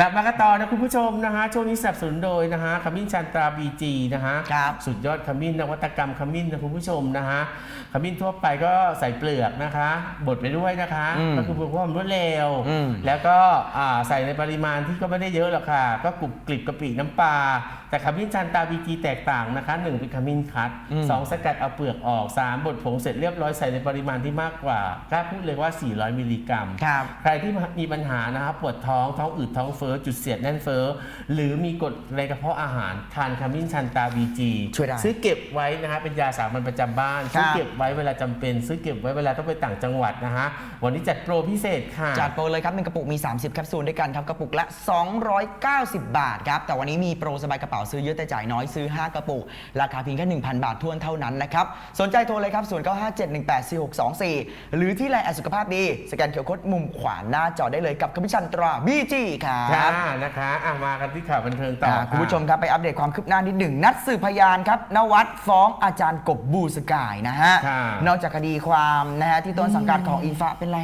กลับมากันต่อนะคุณผู้ชมนะฮะช่วงนี้สนับสนุนโดยนะฮะขมิ้นชันตราบีจีนะฮะครับสุดยอดขมิ้นนวัตกรรมขมิ้นนะคุณผู้ชมนะฮะขมิ้นทั่วไปก็ใส่เปลือกนะคะบดไปด้วยนะคะอืมก็คือเพื่อความรวดเร็ว อืม แล้วก็อ่าใส่ในปริมาณที่ก็ไม่ได้เยอะหรอกค่ะ ก็กรุบกริบกะปิน้ำปลาแต่ขมิ้นชันตราบีจีแตกต่างนะคะหนึ่งเป็นขมิ้นคัดอืมสองสกัดเอาเปลือกออกสามบดผงเสร็จเรียบร้อยใส่ในปริมาณที่มากกว่ากล้าพูดเลยว่า 400 มิลลิกรัม ครับ ใครที่มีปัญหานะครับปวดท้องท้องอืดท้องเฟ้อจุดเสียดแน่นเฟ้อหรือมีกรดในกระเพาะอาหารทานขมิ้นชันตาบีจีช่วยได้ ซื้อเก็บไว้นะฮะเป็นยาสามัญประจำบ้านครับซื้อเก็บไว้เวลาจำเป็น ซื้อเก็บไว้เวลาต้องไปต่างจังหวัดนะฮะวันนี้จัดโปรพิเศษค่ะ จัดโปรเลยครับหนึ่งกระปุกมี 30 แคปซูลด้วยกันครับ กระปุกละ 290 บาทครับ แต่วันนี้มีโปรสบายกระเป๋าซื้อเยอะแต่จ่ายน้อยซื้อ 5 กระปุก ราคาเพียงแค่ 1,000 บาททวนเท่านั้นนะครับ สนใจโทรเลยครับ 0957184624 หรือที่ไลน์แอดสุขภาพดี สแกนเคอร์โคดมุมขวาหน้าจอได้เลยกับคอมมิชชั่นตราบีจีครัค่ะบนะคะอะมากันที่ข่าวบันเทิงต่ออ่าค่ะคุณผู้ชมครับไปอัปเดตความคืบหน้านิดหนึ่งนัดสืบพยานครับนวัดฟ้องอาจารย์กบบูสกายนะฮะค่ะนอกจากคดีความนะฮะที่ต้นสังกัดของอินฟ้าเป็นไร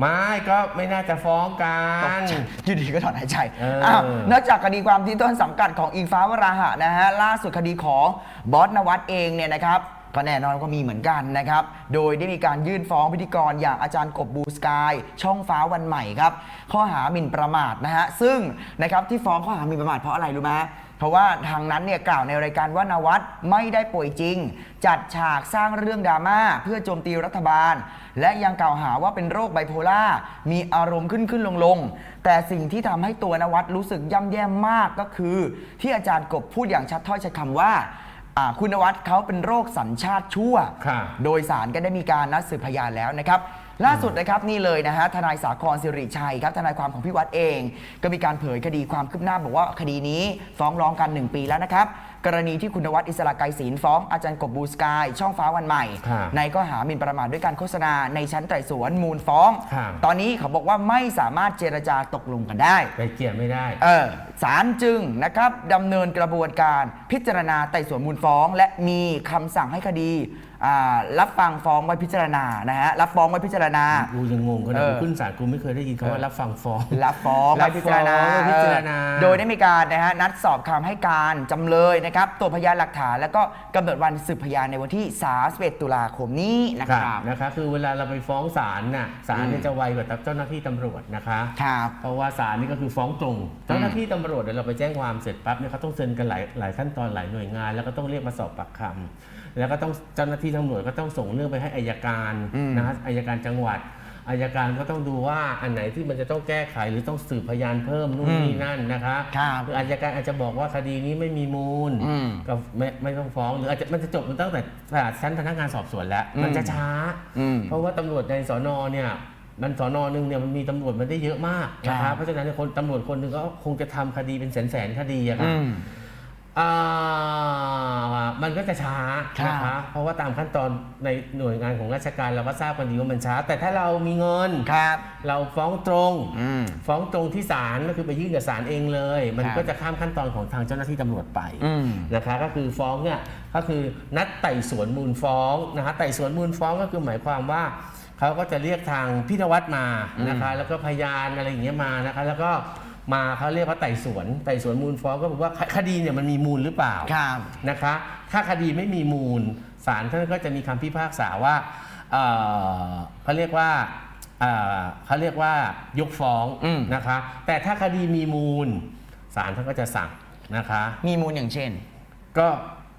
ไม่ก็ไม่น่าจะฟ้องกัตกนใจอยู่ดีก็ถอนหายใจเอออ้าวนอกจากคดีความที่ต้นสังกัดของอิงฟ้าวราหะนะฮะล่าสุดคดีของบอสนวัตเองเนี่ยนะครับ ก็แน่นอนก็มีเหมือนกันนะครับ โดยได้มีการยื่นฟ้องพิธีกรอย่างอาจารย์กบบูสกาย ช่องฟ้าวันใหม่ครับ ข้อหาหมิ่นประมาทนะฮะ ซึ่งนะครับที่ฟ้องข้อหาหมิ่นประมาทเพราะอะไรรู้ไหมเพราะว่าทางนั้นเนี่ยกล่าวในรายการว่านวัดไม่ได้ป่วยจริง จัดฉากสร้างเรื่องดราม่าเพื่อโจมตีรัฐบาล และยังกล่าวหาว่าเป็นโรคไบโพล่ามีอารมณ์ขึ้นขึ้นลงลงแต่สิ่งที่ทำให้ตัวนวัดรู้สึกย่ำแย่มากก็คือ ที่อาจารย์กบพูดอย่างชัดถ้อยชัดคำว่า อ่าคุณนวัดเขาเป็นโรคสัญชาติชั่วค่ะโดยสารก็ได้มีการนัดสืบพยานแล้วนะครับ ล่าสุดนะครับนี่เลยนะฮะทนายสาครสิริชัยครับทนายความของพี่วัดเอง ก็มีการเผยคดีความคืบหน้าบอกว่าคดีนี้ฟ้องร้องกัน 1 ปีแล้วนะครับ กรณีที่คุณนวัดอิสระไกรศีลฟ้องอาจารย์กบบูสกาย ช่องฟ้าวันใหม่ ครับในข้อหาหมิ่นประมาทด้วยการโฆษณาในชั้นไต่สวนมูลฟ้อง ครับ ตอนนี้เขาบอกว่าไม่สามารถเจรจาตกลงกันได้ ไปเกลี่ยไม่ได้ เออศาลจึงนะครับดำเนินกระบวนการพิจารณาไต่สวนมูลฟ้อง และมีคำสั่งให้คดี อ่ารับฟังฟ้องไว้พิจารณานะฮะรับฟ้องไว้พิจารณา กูยังงงขนาดเออกูขึ้นศาลกูไม่เคยได้ยินคำว่ารับฟังฟ้อง รับฟ้องรับไว้พิจารณาฟ้องไว้พิจารณา เออโดยได้มีการนะฮะนัดสอบคำให้การจำเลยนะครับตัวพยานหลักฐาน แล้วก็กำหนดวันสืบพยานในวันที่ 31 ตุลาคมนี้นะคค่ะรับนะคะ คือเวลาเราไปฟ้องศาลน่ะศาลเนี่ยจะไวกว่าเจ้าหน้าที่ตำรวจนะคะ ครับ เพราะว่าศาลนี่ก็คือฟ้องตรง เจ้าหน้าที่ตำรวจเดี๋ยวเราไปแจ้งความเสร็จปั๊บเนี่ยเขาต้องเซ็นกันหลายหลายขั้นตอนหลายหน่วยงาน แล้วก็ต้องเรียกมาสอบปากคำ แล้วก็ต้องเจ้าหน้าที่ตำรวจก็ต้องส่งเรื่องไปให้อายการอืมนะฮะอายการจังหวัดอายการก็ต้องดูว่าอันไหนที่มันจะต้องแก้ไขหรือต้องสืบพยานเพิ่มนู่นนี่นั่นนะคะครับคืออายการอาจจะบอกว่าคดีนี้ไม่มีมูลอืมก็ไม่ไม่ต้องฟ้องหรืออาจจะมันจะจบมันตั้งแต่ชั้นพนักงานสอบสวนแล้ว มันจะช้าอืมเพราะว่าตำรวจในสอนอเนี่ยมันสอนอหนึ่งเนี่ยมันมีตำรวจมันได้เยอะมากนะคครัรับบเพราะฉะนั้นเนี่ยคนตำรวจคนหนึ่งก็คงจะทำคดีเป็นแสนแสนๆคดีอะครับ อืมอ่ามันก็จะช้าครับนะคะ เพราะว่าตามขั้นตอนในหน่วยงานของราชการเราก็ทราบกันดีว่ามันช้า แต่ถ้าเรามีเงินครับเราฟ้องตรงอืมฟ้องตรงที่ศาลก็คือไปยื่นกับศาลเองเลย มันครับก็จะข้ามขั้นตอนของทางเจ้าหน้าที่ตำรวจไปอืมนะคะ ก็คือฟ้องเนี่ยก็คือนัดไต่สวนมูลฟ้องนะคะไต่สวนมูลฟ้องก็คือหมายความว่าเขาก็จะเรียกทางพิธวัตมานะคะ แล้วก็พยานอะไรอย่างเงี้ยมานะคะ แล้วก็ มาเขาเรียกว่าไต่สวนไต่สวนมูลฟ้องก็บอกว่าคคดีเนี่ยมันมีมูลหรือเปล่าครับนะคะ ถ้าคดีไม่มีมูลศาลท่านก็จะมีคำพิพากษาว่าเอ่อเขาเรียกว่าเอ่อเขาเรียกว่ายกฟ้องอืม นะคะ แต่ถ้าคดีมีมูลศาลท่านก็จะสั่งนะคะ มีมูลอย่างเช่น ก็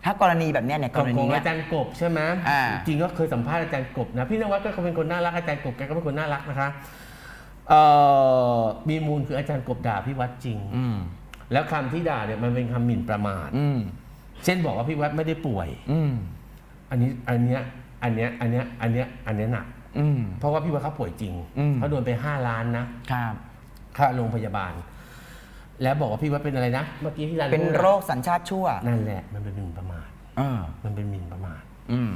ถ้ากรณีแบบเนี้ยเนี่ยขกองรขณีองเนี้ยอาจารย์กบใช่ไหมอ่า จริงก็เคยสัมภาษณ์อาจารย์กบนะพี่นวัดก็เป็นคนน่ารักอาจารย์กบแกก็เป็นคนน่ารักนะคะ เอ่อมีมูลคืออาจารย์กบด่าพี่วัดจริง อืมแล้วคำที่ด่าเนี่ยมันเป็นคำหมิ่นประมาทอืมเช่นบอกว่าพี่วัดไม่ได้ป่วย อืมอันนี้อันเนี้ยอันเนี้ยอันเนี้ยอันเนี้ยอันเนี้ยหนัก อืม เพราะว่าพี่วัดเขาป่วยจริงอืม เขาโดนไป 5 ล้านนะครับ ค่าโรงพยาบาล แล้วบอกว่าพี่วัดเป็นอะไรนะเมื่อกี้ที่อาจารย์เป็นพูดอะโรคสัญชาติชั่วนั่นแหละมันเป็นหมิ่นประมาท เออ มันเป็นหมิ่นประมาท อืม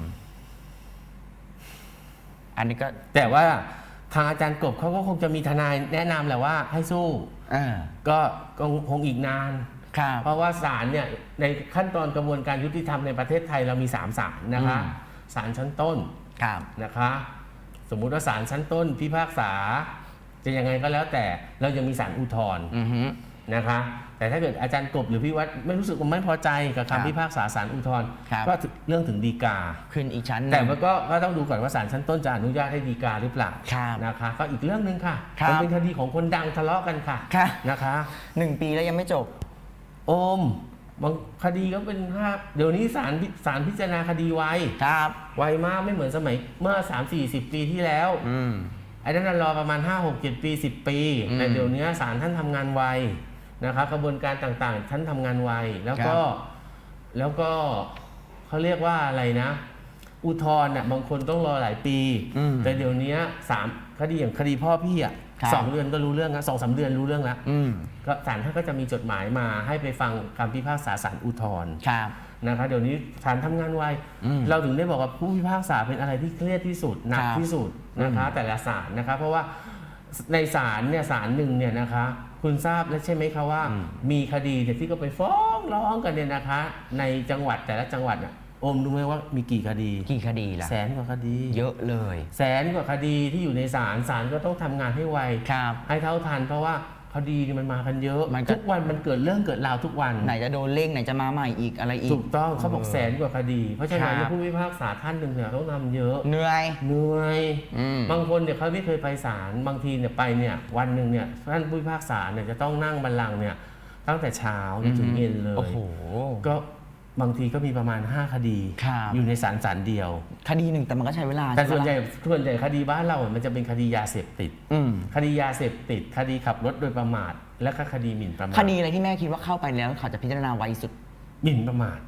อันนี้ก็แต่ว่า ทางอาจารย์กบเขาก็คงจะมีทนายแนะนำแหละว่าให้สู้เออก็ก็คงอีกนาน ครับ เพราะว่าศาลเนี่ยในขั้นตอนกระบวนการยุติธรรมในประเทศไทยเรามี3ศาลนะคะอืม ศาลชั้นต้นครับ นะคะ สมมุติว่าศาลชั้นต้นพิพากษา จะยังไงก็แล้วแต่เรายังมีศาลอุทธรณ์อือฮึ นะคะ แต่ถ้าเกิดอาจารย์กบหรือพี่วัดไม่รู้สึกว่าไม่พอใจกับครับคำพิพากษาศาลอุทธรณ์ครับ ก็ถึงเรื่องถึงดีกา ขึ้นอีกชั้นหนึ่ง แต่มันก็ก็ต้องดูก่อนว่าศาลชั้นต้นจะอนุญาตให้ดีกาหรือเปล่าครับนะคะ ก็อีกเรื่องหนึ่งค่ะครับมันเป็นคดีของคนดังทะเลาะกันค่ะค่ะนะคะ หนึ่งปีแล้วยังไม่จบ โอมบางคดีก็เป็นภาพเดี๋ยวนี้ศาลพิศาลพิจารณาคดีไวครับ ไวมากไม่เหมือนสมัยเมื่อ 3 4 0 ปีที่แล้ว อืม ไอ้นั่นนะรอประมาณ 5 6 7 ปี 10 ปี อืม แต่เดี๋ยวนี้ศาลท่านทำงานไว นะครับกระบวนการต่างๆท่านทำงานไวแล้วก็ครับแล้วก็เขาเรียกว่าอะไรนะ อุทธรณ์น่ะบางคนต้องรอหลายปี อืมแต่เดี๋ยวนี้สามคดีอย่างคดีพ่อพี่อะครับ สองเดือนก็รู้เรื่องนะสองสามเดือนรู้เรื่องแล้วอืมก็ศาลท่านก็จะมีจดหมายมาให้ไปฟังคำพิพากษาศาลอุทธรณ์ ครับ นะคะเดี๋ยวนี้ศาลทำงานไว อืมเราถึงได้บอกว่าผู้พิพากษาเป็นอะไรที่เครียดที่สุดหนักครับที่สุดนะคะ แต่ละศาลนะคะ เพราะว่าในศาลเนี่ยศาลหนึ่งเนี่ยนะคะ คุณทราบแล้วใช่ไหมคะว่าอืมมีคดีเนี่ยที่ก็ไปฟ้องร้องกันเนี่ยนะคะ ในจังหวัดแต่ละจังหวัดน่ะโอมรู้ไหมว่ามีกี่คดีกี่คดีล่ะแสนกว่าคดี เยอะเลย แสนกว่าคดีที่อยู่ในศาลศาลก็ต้องทำงานให้ไวครับให้เท่าทัน เพราะว่า คดีนี่มันมากันเยอะ มันก็ ทุกวันมันเกิดเรื่องเกิดราวทุกวันไหนจะโดนเร่งไหนจะมาใหม่อีกอะไรอีก ถูกต้องเขาบอกแสนกว่าคดี เพราะฉะนั้นครับ ผู้พิพากษาท่านหนึ่งเนี่ยต้องทำเยอะเหนื่อยเหนื่อย อืม บางคนเนี่ยเขาไม่เคยไปศาลบางทีเนี่ยไปเนี่ยวันหนึ่งเนี่ยท่านผู้พิพากษาเนี่ยจะต้องนั่งบัลลังก์เนี่ยตั้งแต่เช้าจนถึงเย็นเลย โอ้โห ก็ บางทีก็มีประมาณ 5 คดี ครับ อยู่ในศาลศาลเดียว คดีหนึ่งแต่มันก็ใช้เวลาแต่ส่วนใหช่ญ่ไมล่ะส่วนใหญ่คดีบ้านเรามันจะเป็นคดียาเสพติด อืมคดียาเสพติด คดีขับรถโดยประมาท และก็คดีหมิ่นประมาทคดีอะไรที่แม่คิดว่าเข้าไปแล้วเขาจะพิจารณาไวสุดหมิ่นประมาท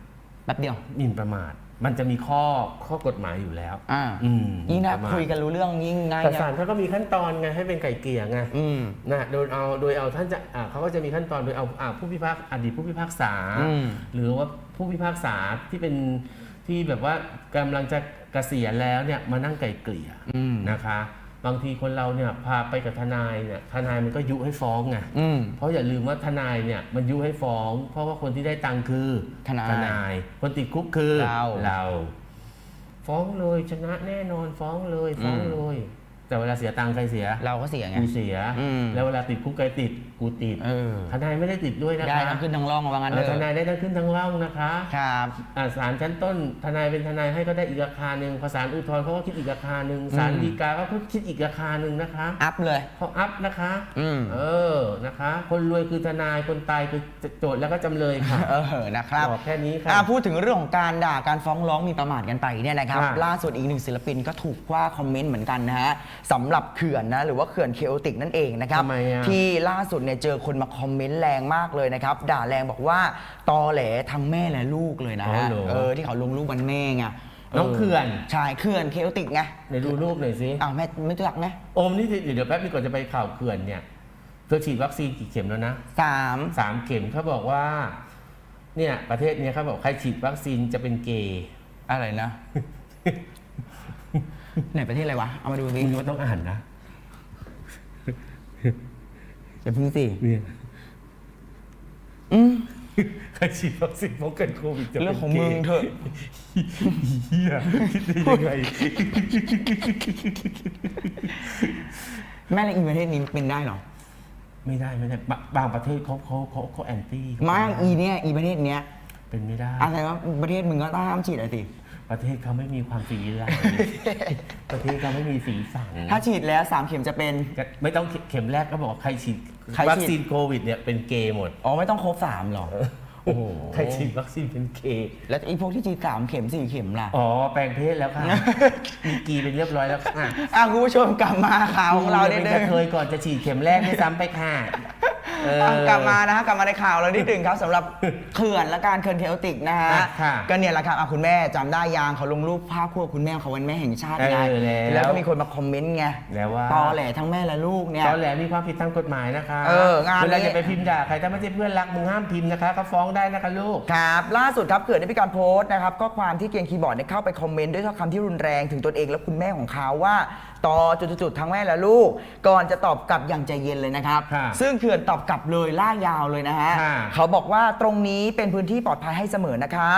แป๊บเดียว หมิ่นประมาท มันจะมีข้อข้อกฎหมายอยู่แล้วอ่าอืมยิ่งถ้าประมาทคุยกันรู้เรื่องยิ่งง่ายแต่นะศาลเขาก็มีขั้นตอนไงให้เป็นไก่เกลี่ยไงอืม นะโดยเอาโดยเอาท่านจะอ่าเขาก็จะมีขั้นตอนโดยเอาอ่าผู้พิพากษาอดีตผู้พิพากษา อืม หรือว่าผู้พิพากษาที่เป็นที่แบบว่ากำลังจะเกษียณแล้วเนี่ยมานั่งไก่เกลี่ย อืม นะคะ บางทีคนเราเนี่ยพาไปกับทนายเนี่ยทนายมันก็ยุให้ฟ้องไงอืม เพราะอย่าลืมว่าทนายเนี่ยมันยุให้ฟ้อง เพราะว่าคนที่ได้ตังค์คือทนายทนายคนติดคุกคือเรา เรา ฟ้องเลยชนะแน่นอนฟ้องเลยฟ้องอืมเลย แต่เวลาเสียตังค์ใครเสีย เราก็เสียไง กูเสีย อืม แล้วเวลาติดคุกใครติด กูติดเออ ทนายไม่ได้ติดด้วยนะคะได้ทั้งขึ้นทั้งล่องว่างั้นเอเลอยทนายได้ทั้งขึ้นทั้งล่องนะคะครับ อ่าศาลชั้นต้นทนายเป็นทนายให้ก็ได้อีกราคาหนึ่งพอศาลอุทธรณ์เขาก็คิดอีกราคาหนึ่งศาลอืม ฎีกาก็คิดอีกราคาหนึ่งนะคะอัพเลย เขาอัพนะคะ อืมเออ นะคะ คนรวยคือทนาย คนตายคือโจทย์แล้วก็จำเลยค่ะ เออนะครับบอกแค่นี้ค่ะ อะพูดถึงเรื่องของการด่าการฟ้องร้องมีประมาทกันไปเนี่ยนะครับ ค่ะล่าสุดอีกหนึ่งศิลปินก็ถูกว่าคอมเมนต์เหมือนกันนะฮะสำหรับเขื่อนนะหรือว่าเขื่อนเคโอติกนั่นเองนะครับทำไมอะที่ล่าสุดเนี่ยเจอคนมาคอมเมนต์แรงมากเลยนะครับด่าแรงบอกว่าตอแหลทั้งแม่และลูกเลยนะอ๋อฮะเหรอ เออที่เขาลงรูปวันแม่ไงน้องเขื่อนใช่เขื่อนเคโอติกไงไหนดูรูปหน่อยสิอ้าวแม่ไม่รู้จักไหมโอมนี่เดี๋ยวเดี๋ยวแป๊บนึงก่อนจะไปข่าวเขื่อนเนี่ยเธอฉีดวัคซีนกี่เข็มแล้วนะสามสามเข็มเขาบอกว่า เนี่ยประเทศเนี้ยเขาบอกใครฉีดวัคซีนจะเป็นเกย์อะไรนะ ไหนประเทศอะไรวะ เอามาดูสิมึงก็ต้องอ่านนะอย่าพึ่งสิ เนี่ยอืม ใครฉีดวัคซีนป้องกันโควิดจะเป็นเรื่องของเกมึงย์เถอะ เฮียคิดได้ยังไง แม่และอีประเทศนี้เป็นได้เหรอ ไม่ได้ไม่ได้บางบางประเทศเขาเขาเขาเขาแอนตี้ไม่อีเนี่ยอีประเทศเนี้ยเป็นไม่ได้ อะไรว่าประเทศมึงก็ต้องห้ามฉีดอะสิ ประเทศเขาไม่มีความสีสันประเทศเขาไม่มีสีสันถ้าฉีดแล้วสามเข็มจะเป็นก็ไม่ต้องเข็มแรกก็บอกว่าใครฉีดใครฉีด วัคซีนโควิดเนี่ยเป็นเกย์หมด อ๋อไม่ต้องครบสามหรอ โอ้โห ใครฉีดวัคซีนเป็นเกย์แล้วอีพวกที่ฉีดสามเข็มสี่เข็มล่ะ อ๋อ แปลงเพศแล้วค่ะมีกีเป็นเรียบร้อยแล้วค่ะอะคุณผู้ชมกลับมาข่าวของเราเนี่นิยดเป็นนึกงระเทยก่อนจะฉีดเข็มแรกด้วยซ้ำไปค่ะ เอออะกลับมานะฮะกลับมาในข่าวเรานิดนึงครับสำหรับเขื่อนและการเขื่อนเคโอติกนะฮะอะค่ะก็เนี่ยแหละครับอะคุณแม่จำได้ยางเขาลงรูปภาพคู่กับคุณแม่เขาวันแม่แห่งชาติไงเออแล้วแล้วก็มีคนมาคอมเมนต์ไงแล้วว่า ตอแหลทั้งแม่และลูกเนี่ย ตอนแหลมีความผิดทางกฎหมายนะคะเอองานนี้ เวลาจะไปพิมพ์ด่าใครถ้าไม่ใช่เพื่อนรักมึงห้ามพิมพ์นะคะก็ฟ้องได้นะคะลูก ครับล่าสุดครับเกิดได้มีการโพสต์นะครับข้อความที่เกรียนคีย์บอร์ดได้เข้าไปคอมเมนต์ด้วยถ้อยคำที่รุนแรงถึงตนเองและคุณแม่ของเขาว่า ต่อจุดๆๆทั้งแม่และลูก ก่อนจะตอบกลับอย่างใจเย็นเลยนะครับ ค่ะซึ่งเขื่อนตอบกลับเลยล่ายาวเลยนะฮะค่ะ เขาบอกว่าตรงนี้เป็นพื้นที่ปลอดภัยให้เสมอนะคะ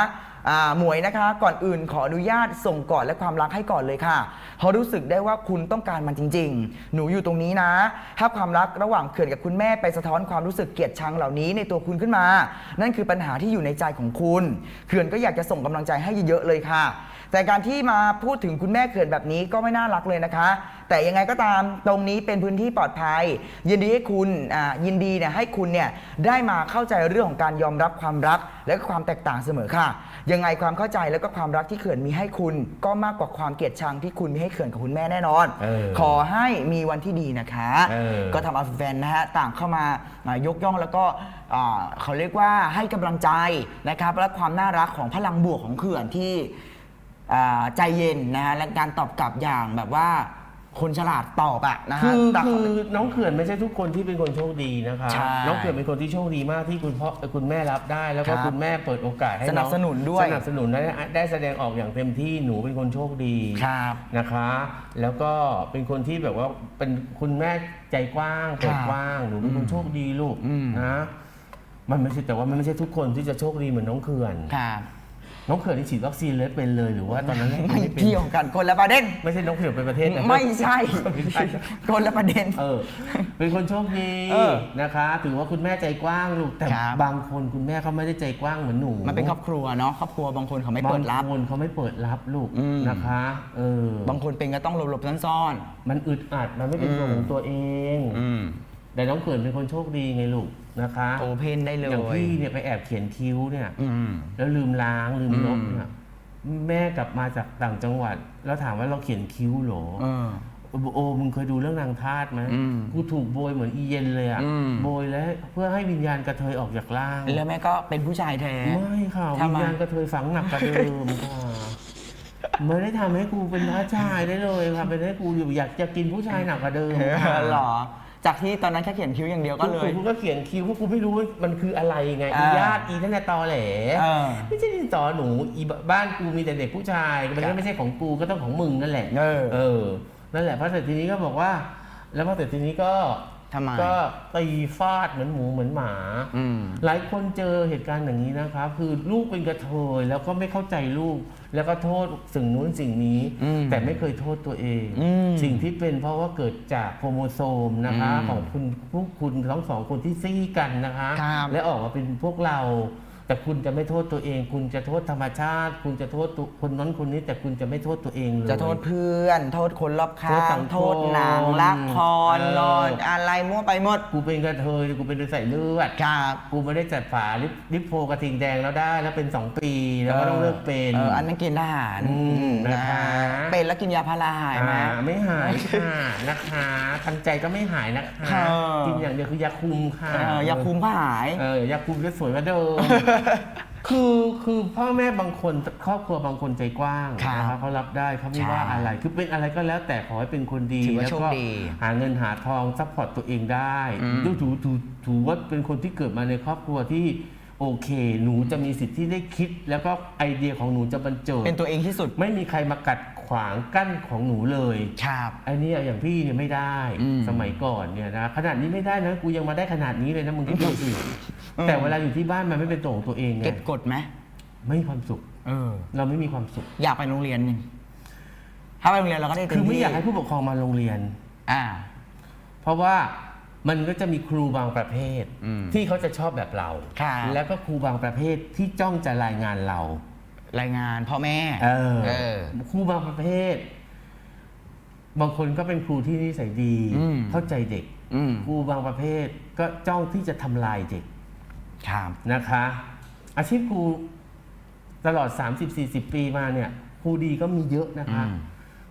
อ่าหมวยนะคะ ก่อนอื่นขออนุญาตส่งกอดและความรักให้ก่อนเลยค่ะเพราะรู้สึกได้ว่าคุณต้องการมันจริง ๆ หนูอยู่ตรงนี้นะถ้าความรักระหว่างเขื่อนกับคุณแม่ไปสะท้อนความรู้สึกเกลียดชังเหล่านี้ในตัวคุณขึ้นมา นั่นคือปัญหาที่อยู่ในใจของคุณ เขื่อนก็อยากจะส่งกำลังใจให้เยอะๆเลยค่ะ แต่การที่มาพูดถึงคุณแม่เขื่อนแบบนี้ก็ไม่น่ารักเลยนะคะแต่ยังไงก็ตามตรงนี้เป็นพื้นที่ปลอดภัย ยินดีให้คุณอ่ายินดีเนี่ยให้คุณเนี่ยได้มาเข้าใจเรื่องของการยอมรับความรัก และก็ความแตกต่างเสมอค่ะ ยังไงความเข้าใจแล้วก็ความรักที่เขื่อนมีให้คุณ ก็มากกว่าความเกลียดชังที่คุณมีให้เขื่อนกับคุณแม่แน่นอนเออขอให้มีวันที่ดีนะคะเออก็ทำเอาแฟนๆนะฮะต่างเข้ามายกย่องแล้วก็อ่าเขาเรียกว่าให้กำลังใจนะครับและความน่ารักของพลังบวกของเขื่อนที่อ่าใจเย็นนะฮะและการตอบกลับอย่างแบบว่า คนฉลาดตอบอะนะฮะคือแต่ คือน้องเขื่อนไม่ใช่ทุกคนที่เป็นคนโชคดีนะคะใช่น้องเขื่อนเป็นคนที่โชคดีมากที่คุณพ่อคุณแม่รับได้ แล้วก็ครับคุณแม่เปิดโอกาสให้สนับสนุนด้วย สนับสนุนได้ได้แสดงออกอย่างเต็มที่หนูเป็นคนโชคดีครับ นะคะ แล้วก็เป็นคนที่แบบว่าเป็นคุณแม่ใจกว้างเปิดกว้างหนูเป็นคนโชคดีลูกอืม นะมันไม่ใช่แต่ว่ามันไม่ใช่ทุกคนที่จะโชคดีเหมือนน้องเขื่อน ครับ น้องเขื่อนที่ฉีดวัคซีนเลยเป็นเลยหรือว่าตอนนั้นไม่ไม่เป็นเกี่ยวกันคนละประเด็น ไม่ใช่น้องเขื่อนเป็นประเทศนะ ไม่ใช่ ไม่ใช่ คนละประเด็น เออ เป็นคนโชคดีเออนะคะ ถือว่าคุณแม่ใจกว้างลูกแต่ครับ บางคนคุณแม่เขาไม่ได้ใจกว้างเหมือนหนูมันเป็นครอบครัวเนาะครอบครัวบางคนเขาไม่เปิดรับบางคนเขาไม่เปิดรับลูกอืม นะคะ เออ บางคนเป็นก็ต้องหลบๆซ่อนมันอึดอัดมันไม่เป็นตัวของตัวเอง ๆอืม แต่น้องเขื่อนเป็นคนโชคดีไงลูก นะคะโอเพนได้เลยอย่างพี่เนี่ยไปแอบเขียนคิ้วเนี่ยอืมแล้วลืมล้างลืมลบอืมเนี่ยแม่กลับมาจากต่างจังหวัด แล้วถามว่าเราเขียนคิ้วเหรอเออโอ้มึงเคยดูเรื่องนางทาสไหมอืมกูถูกโบยเหมือนอีเย็นเลยอะอืมโบยแล้วเพื่อให้วิญญาณกระเทยออกจากร่าง แล้วแม่ก็เป็นผู้ชายแท้ไม่ค่ะทำวิไมญญาณกระเทยฝังหนักกว่าเดิมค่ะไม่ได้ทำให้กูเป็นพระชายได้เลยค่ะเป็นให้กูอยู่อยากจะกินผู้ชายหนักกว่าเดิมค่ะหรอ จากที่ตอนนั้นแค่เขียนคิ้วอย่างเดียวก็เลย กูก็เขียนคิ้วเพราะกูไม่รู้ว่ามันคืออะไรไงอ่าอีญาติอีนั่นแหละตอแหลเออไม่ใช่ดินสอหนูอีบบ้านกูมีแต่เด็กผู้ชายมันครัก็บไม่ใช่ของกูก็ต้องของมึงนั่นแหละเออเออนั่นแหละพระเสร็จทีนี้ก็บอกว่า แล้วพระเสร็จทีนี้ก็ ทำไม ก็ตีฟาดเหมือนหมูเหมือนหมา อืม หลายคนเจอเหตุการณ์อย่างนี้นะครับ คือลูกเป็นกระเทยแล้วก็ไม่เข้าใจลูก แล้วก็โทษสิ่งนู้นสิ่งนี้ อืมแต่ไม่เคยโทษตัวเอง อืมสิ่งที่เป็นเพราะว่าเกิดจากโครโมโซมนะคะอืมของคุณพวกคุณทั้งสองคนที่ซี่กันนะคะ ครับ และออกมาเป็นพวกเรา แต่คุณจะไม่โทษตัวเอง คุณจะโทษธรรมชาติ คุณจะโทษตัวคนนั้นคนนี้ แต่คุณจะไม่โทษตัวเองเลย จะโทษเพื่อน โทษคนรอบข้าโทษสังงคมโทษหนังละครเออ นอนอะไรมั่วไปหมดกูเป็นกระเทยกูเป็นใส่เลือด ครับกูไม่ได้จัดฝาลิปลิปโพกระทิงแดงแล้วได้แล้วเป็น2ปีแล้วก็ต้องเลิกเป็นเอออันนั้นเกณฑ์ทหารอืมนะนะคะ เป็นแล้วกินยาพาราหายไหม อ่าไม่หายค่ะ นะคะทางใจก็ไม่หายนะคะค่ะ กินอย่างเดียวคือยาคุมค่ะเออยาคุมก็หาย เออยาคุมก็สวยกว่าเดิมคือคือพ่อแม่บางคนครอบครัวบางคนใจกว้างครับนะคะเขารับได้เขาไม่ใช่ว่าอะไร คือเป็นอะไรก็แล้วแต่ขอให้เป็นคนดีถือว่าแล้วโชคก็ดีหาเงินหาทองซัพพอร์ตตัวเองได้อืม ดูถือถือถือว่าเป็นคนที่เกิดมาในครอบครัวที่โอเค หนูจะมีสิทธิ์ที่ได้คิด แล้วก็ไอเดียของหนูจะบรรเจิดเป็นตัวเองที่สุด ไม่มีใครมากัด ขวางกั้นของหนูเลยครับไอ้เนี่ยอย่างพี่เนี่ยไม่ได้อืมสมัยก่อนเนี่ยนะขนาดนี้ไม่ได้นะกูยังมาได้ขนาดนี้เลยนะมึงคิดดูสิแต่เวลาอยู่ที่บ้านมันไม่เป็นตัวของตัวเองไงเก็บกดไหมไม่มีความสุข เออ เราไม่มีความสุข อยากไปโรงเรียนหนึ่งถ้าไปโรงเรียนเราก็ได้เต็คือมไม่ที่อยากให้ผู้ปกครองมาโรงเรียน อ่า เพราะว่ามันก็จะมีครูบางประเภท อืมที่เขาจะชอบแบบเรา ค่ะ แล้วก็ครูบางประเภทที่จ้องจะรายงานเรา รายงานพ่อแม่เออ เออ ครูบางประเภท บางคนก็เป็นครูที่นิสัยดี อืม เข้าใจเด็ก อืมครูบางประเภทก็จ้องที่จะทำลายเด็กครับนะคะ อาชีพครูตลอด 30-40 ปีมาเนี่ย ครูดีก็มีเยอะนะคะอืม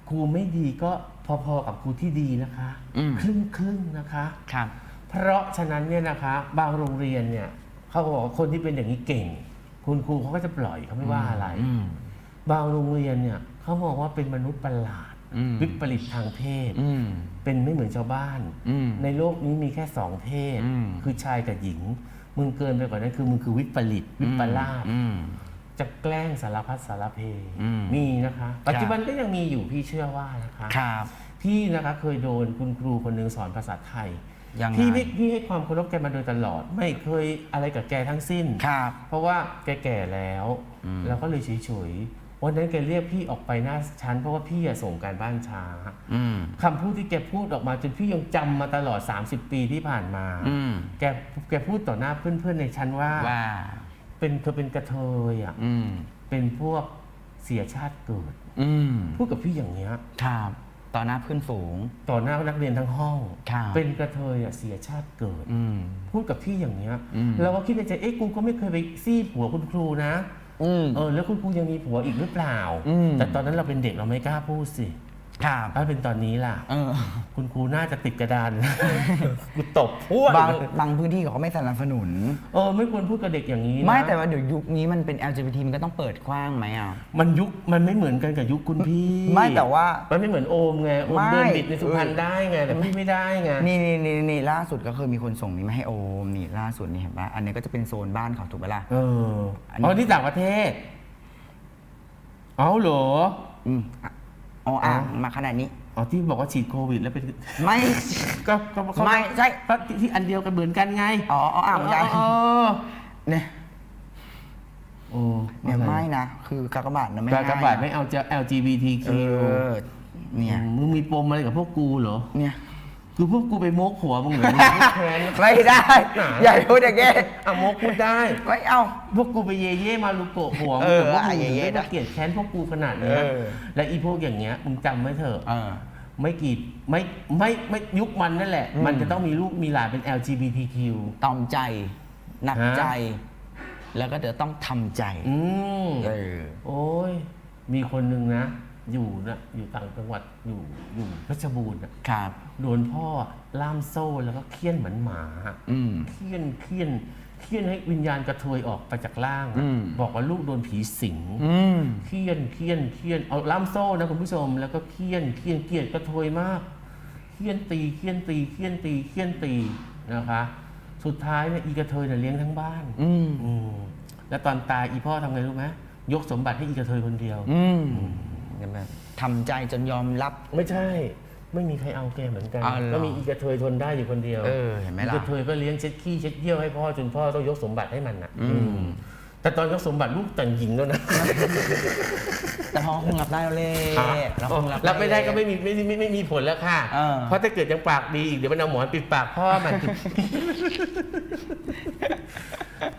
ครูไม่ดีก็พอๆกับครูที่ดีนะคะ อืม ครึ่งครึ่งๆนะคะ ครับ เพราะฉะนั้นเนี่ยนะคะ บางโรงเรียนเนี่ยเขาก็บอกว่าคนที่เป็นอย่างนี้เก่ง คุณครูเขาก็จะปล่อยเขาไม่ว่าอะไรอืมบางโรงเรียนเนี่ยเขามองว่าเป็นมนุษย์ประหลาดอืมวิปริตทางเพศอืมเป็นไม่เหมือนชาวบ้านอืมในโลกนี้มีแค่สองเพศอืมคือชายกับหญิง มึงเกินไปกว่านั้นคือมึงคือวิปริตวิปลาสอืมจะแกล้งสารพัดสารเพอืมมีนะคะ ปัจจุบันก็ยังมีอยู่พี่เชื่อว่านะคะครับพี่นะคะเคยโดนคุณครูคนหนึ่งสอนภาษาไทย ยังไง พี่ไม่พี่ให้ความเคารพแกมาโดยตลอด ไม่เคยอะไรกับแกทั้งสิ้น ครับ เพราะว่าแกแก่แล้วอืมแล้วก็เลยเฉยๆวันนั้นแกเรียกพี่ออกไปหน้าชั้นเพราะว่าพี่อะส่งการบ้านช้าอืม คำพูดที่แกพูดออกมาจนพี่ยังจำมาตลอด 30 ปีที่ผ่านมา อืม แกแกพูดต่อหน้าเพื่อนๆในชั้นว่าว่า เป็นเธอเป็นกระเทยอะอืม เป็นพวกเสียชาติเกิด อืม พูดกับพี่อย่างเงี้ย ครับ ต่อหน้าเพื่อนฝูง ต่อหน้านักเรียนทั้งห้อง ครับเป็นกระเทยอะเสียชาติเกิด อืม พูดกับพี่อย่างเงี้ยอืม เราก็คิดในใจเอ๊ะกูก็ไม่เคยไปซี่ผัวคุณครูนะ อืม เออแล้วคุณครูยังมีผัวอีกหรือเปล่า อืม แต่ตอนนั้นเราเป็นเด็กเราไม่กล้าพูดสิ ครับถ้าเป็นตอนนี้ล่ะ เออ คุณครูน่าจะติดกระดาน กูตบพวกบางบางพื้นที่เขาก็ไม่สนับสนุน เออไม่ควรพูดกับเด็กอย่างนี้นะไม่แต่ว่าเดี๋ยวยุคนี้มันเป็น LGBT มันก็ต้องเปิดกว้างไหมอะ มันยุคมันไม่เหมือนกันกับยุคคุณพี่ไม่แต่ว่ามันไม่เหมือนโอมไงโอมไม่เดินบิดในสุพรรณได้ไงแต่พี่ไม่ได้ไงนี่นี่นี่นี่ล่าสุดก็คือมีคนส่งนี้มาให้โอมนี่ล่าสุดนี่เห็นปะอันนี้ก็จะเป็นโซนบ้านเขาถูกปะล่ะเอออันนี้อ๋อนี่ต่างประเทศเอาเหรออืมอะ อ๋ออ่างอ๋อมาขนาดนี้ อ๋อที่บอกว่าฉีดโควิดแล้วเป็นไม่ ก็ก็เขาไม่ใช่ ก็ที่ที่อันเดียวกันเหมือนกันไงอ๋ออ๋ออ่างเหมือนกันเออเนี่ยโอ้เนี่ยไม่นะ คือกากบาทนะไม่กากบาทให้ไม่เอาจะ LGBTQ เออเนี่ย มึงมีปมอะไรกับพวกกูเหรอ เนี่ย คือพวกกูไปโมกหัวมึงเหรอมึงไม่แค้นไม่ได้หนาอย่าพูดอย่างงี้อะโมกพูดได้ ไม่เอา พวกกูไปเย่เย่มาลูโกะหัวเอมึงอแต่พวกมึอะงเย่ถึงเย่ได้ได้มาเกลียดแค้นพวกกูขนาดเนี้ยเออ และอีพวกอย่างเงี้ยมึงจำไว้เถอะ เออ ไม่กี่ไม่ไม่ไม่ยุคมันนั่นแหละ อืม มันจะต้องมีลูกมีหลานเป็น LGBTQ ตอมใจ หนักฮะใจ แล้วก็เดี๋ยวต้องทำใจ อืมเออ โอ้ย มีคนหนึ่งนะ อยู่นะอยู่ต่างจังหวัดอยู่อยู่เพชรบูรณ์อะครับ โดนพ่อล่ามโซ่แล้วก็เคี่ยนเหมือนหมาอืม เคี่ยนเคี่ยนเคี่ยนให้วิญญาณกระเทยออกไปจากร่างอะอืม บอกว่าลูกโดนผีสิง อืม เคี่ยนเคี่ยนเคี่ยนเอาล่ามโซ่นะคุณผู้ชม แล้วก็เคี่ยนเคี่ยนเกลียดกระเทยมากเคี่ยนตีเคี่ยนตีเคี่ยนตีเคี่ยนตีนะคะ สุดท้ายเนี่ยอีกระเทยเนี่ยเลี้ยงทั้งบ้านอืม อืมแล้วตอนตายอีพ่อทำไงรู้ไหมยกสมบัติให้อีกระเทยคนเดียว อืม เห็นไหมทำใจจนยอมรับ ไม่ใช่ ไม่มีใครเอาแกเหมือนกันอ๋อเหรอ ก็มีอีกระเทยทนได้อยู่คนเดียวเออเห็นไหมล่ะอีกระเทยก็เลี้ยงเช็ดขี้เช็ดเยี่ยวให้พ่อจนพ่อต้องยกสมบัติให้มันอะอืมอืมแต่ตอนยกสมบัติลูกแต่งหญิงแล้วนะ แต่พอคงรับได้แล้วเลยเราคงรับ รับไม่ได้ก็ไม่มีไม่ไม่ไม่ไม่มีผลแล้วค่ะ เออ เพราะถ้าเกิดยังปากดีอีกเดี๋ยวมันเอาหมอนปิดปากพ่อมัน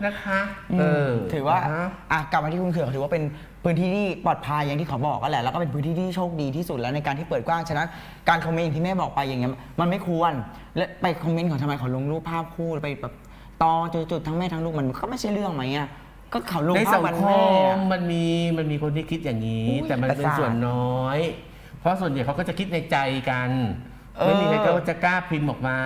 นะคะอืมเออถือว่านะฮะอะกลับมาที่คุณเขือกถือว่าเป็นพื้นที่ที่ปลอดภัยอย่างที่เขาบอกก็แหละแล้วก็เป็นพื้นที่ที่โชคดีที่สุดแล้วในการที่เปิดกว้างฉะนั้นการคอมเมนต์อย่างที่แม่บอกไปอย่างเงี้ยมันไม่ควรและไปคอมเมนต์ของทำไมเขาลงรูปภาพคู่ไปแบบต่อจุดๆทั้งแม่ทั้งลูกมันก็ไม่ใช่เรื่องไหมอะ ก็เขาลงในภาสัพงวันคแม่มอะ มันมีมันมีคนที่คิดอย่างนี้ อุ้ยแต่มันเป็นประสาทส่วนน้อย เพราะส่วนใหญ่เขาก็จะคิดในใจกันเออ ไม่มีใครก็จะกล้าพิมพ์ออกมา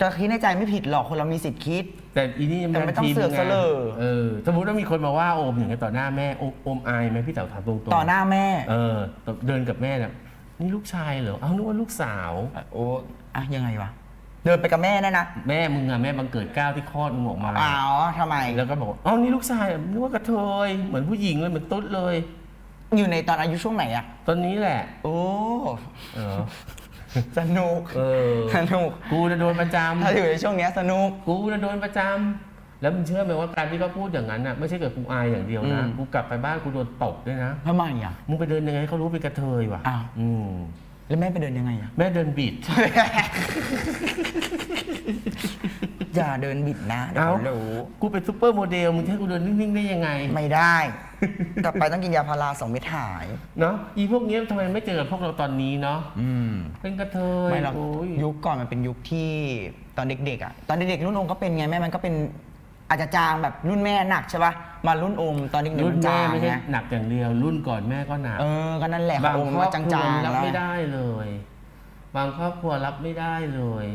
ก็คิดในใจไม่ผิดหรอกคนเรามีสิทธิ์คิด แต่อีนี่แต่ไม่ต้องพิพ์เสือกซะเลยเออสมมติว่ามีคนมาว่าโอมอย่างเงี้ยต่อหน้าแม่โอมโอมอายไหมพี่เต๋าถามตรงๆต่อหน้าแม่เออเดินกับแม่เนี่ยนี่ลูกชายเหรอเอ้านึกว่าลูกสาว โอ้อะยังไงวะ เดินไปกับแม่นะนะแม่มึงอะแม่บังเกิดเกล้าวที่คลอดมึงออกมาอ๋อทำไม แล้วก็บอกว่าอ๋อนี่ลูกชายเหรอนึกว่ากระเทยเหมือนผู้หญิงเลยเหมือนตุ๊ดเลย อยู่ในตอนอายุช่วงไหนอะตอนนี้แหละ โอ้เออ สนุกเออ สนุก กูจะโดนประจำถ้าอยู่ในช่วงเนี้ยสนุกกูจะโดนประจำแล้วมึงเชื่อไหมว่าการที่เขาพูดอย่างนั้นน่ะไม่ใช่เกิดกูอายอย่างเดียวนะ อืม กูกลับไปบ้านกูโดนตบด้วยนะ ทำไมอะมึงไปเดินยังไงให้เขารู้เป็นกระเทยว่ะอ้าว อืม แล้วแม่ไปเดินยังไงอะแม่เดินบิด อย่าเดินบิดนะเดี๋ยวเอ้าเขารู้ กูเป็นซูเปอร์โมเดลมึงจะให้กูเดินนิ่งๆได้ยังไง ไม่ได้ กลับไปต้องกินยาพาราสองเม็ดหาย เนาะอีพวกเนี้ยทำไมไม่เจอกับพวกเราตอนนี้เนาะอืม เป็นกระเทยไม่หรอกโอ้ย ยุคก่อนมันเป็นยุคที่ตอนเด็กๆอะตอนเด็กๆรุ่นโอมก็เป็นไงแม่มันก็เป็น อาจจะจางแบบรุ่นแม่หนักใช่ป่ะมารุ่นโอมตอนเด็กๆรุ่นมันแม่จางไม่ใช่ไงหนักอย่างเดียว รุ่นก่อนแม่ก็หนักเออก็นั่นแหละบางโอมครมาอบจครัวางๆรับแล้วไม่ได้เลย บางครอบครัวรับไม่ได้เลย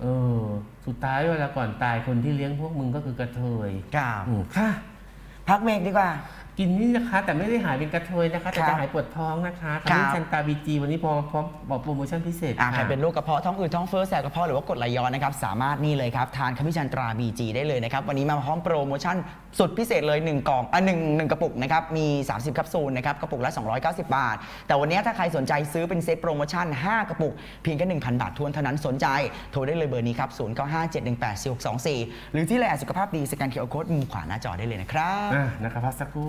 เออ สุดท้ายเวลาก่อนตายคนที่เลี้ยงพวกมึงก็คือกระเทยกล่าวอืมค่ะ พักเบรกดีกว่า กินนี่นะคะแต่ไม่ได้หายเป็นกระเทยนะคะ แต่ครัจะบหายปวดท้องนะคะครัทำบให้ชันตาบีจีวันนี้พร้อมพร้อมบอกโปรโมชั่นพิเศษอ่าใครค่ะเป็นโรคกระเพาะท้องอืดท้องเฟ้อแสบกระเพาะหรือว่ากรดไหลย้อนนะครับสามารถนี่เลยครับทานขมิ้นชันตรา BG ได้เลยนะครับวันนี้มาพร้อมโปรโมชั่นสุดพิเศษเลย 1กล่องอะหนึ่งหนึ่งกระปุกนะครับมี 30แคปซูลนะครับกระปุกละ 290 บาท แต่วันนี้ถ้าใครสนใจซื้อเป็นเซตโปรโมชั่น 5 กระปุกเพียงแค่1,000 บาททวนเท่านั้นสนใจโทรได้เลยเบอร์นี้ครับ0957184624 หรือที่แลสุขภาพดีสแกนเคอร์โค้ดมุมขวาหน้าจอได้เลยนะครับอะนะคะพักสักครู่